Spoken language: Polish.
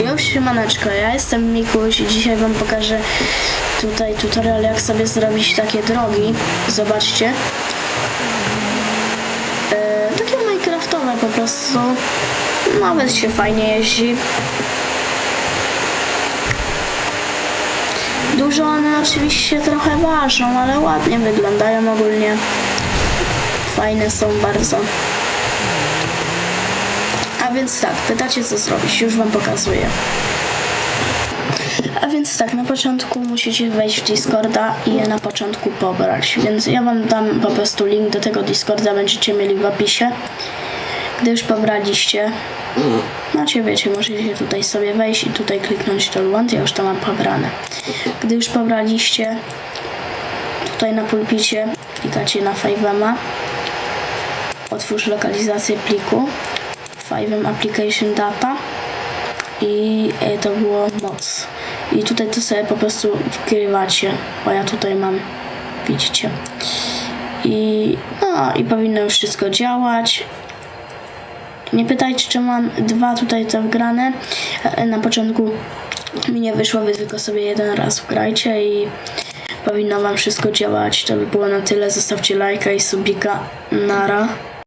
Już siemaneczko, ja jestem Mikuś i dzisiaj wam pokażę tutaj tutorial jak sobie zrobić takie drogi. Zobaczcie. E, takie minecraftowe po prostu. Nawet się fajnie jeździ. Dużo one oczywiście trochę ważą, ale ładnie wyglądają ogólnie. Fajne są bardzo. Więc tak, pytacie co zrobić, już wam pokazuję. A więc tak, na początku musicie wejść w Discorda i je na początku pobrać. Więc ja wam dam po prostu link do tego Discorda, będziecie mieli w opisie. Gdy już pobraliście, znaczy wiecie, możecie tutaj sobie wejść i tutaj kliknąć Luant, ja już to mam pobrane. Gdy już pobraliście, tutaj na pulpicie klikacie na 5 otwórz lokalizację pliku 5 application data i e, to było moc i tutaj to sobie po prostu wgrywacie bo ja tutaj mam widzicie. I no i powinno już wszystko działać. Nie pytajcie czy mam dwa tutaj to wgrane. E, na początku mi nie wyszło wy tylko sobie jeden raz wgrajcie i powinno wam wszystko działać. To by było na tyle. Zostawcie lajka i subika. Nara